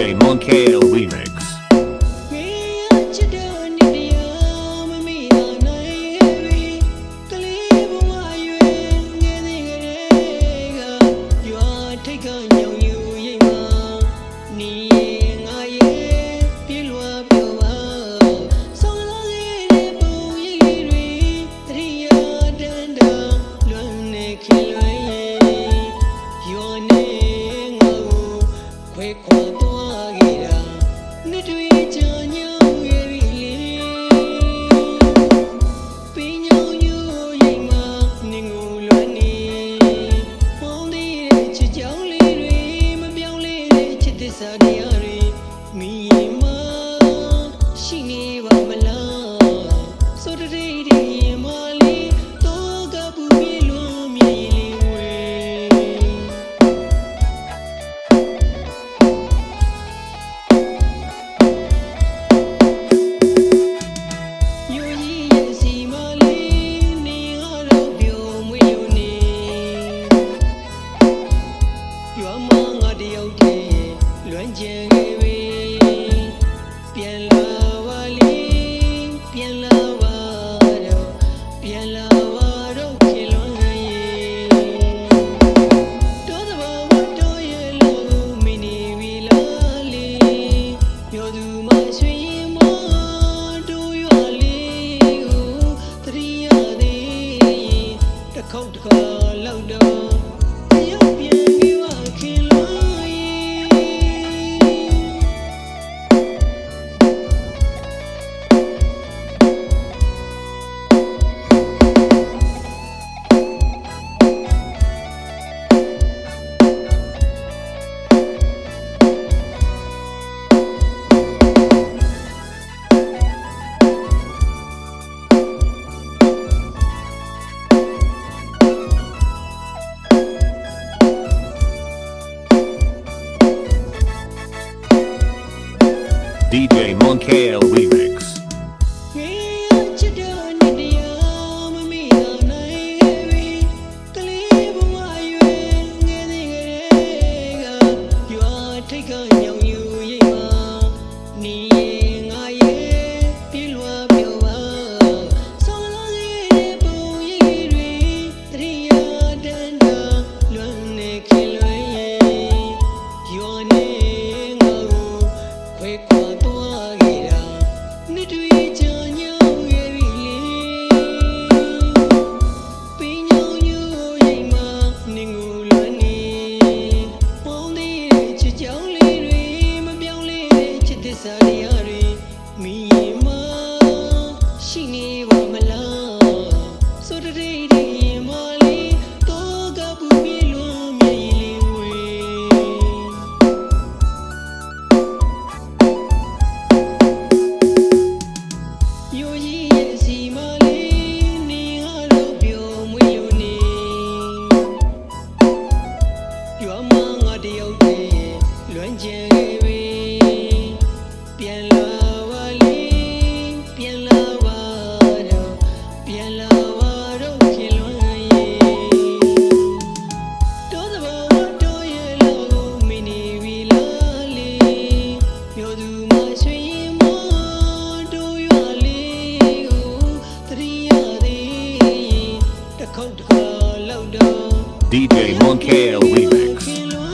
DJ Monkale remix. again. DJ Monkey Remix. Take a မိမရှိနေပါမလားဆိုတဲ့ရင်မလေးတော့ကပူပြေလွန်မြေလေးဝေယိုကြီးရဲ့စီမလေးနေရတော့ပြောမွေလို့နေရွာမငါတယောက်တည်းလွမ်းကျင်ပြီ DJ Monkey Remix.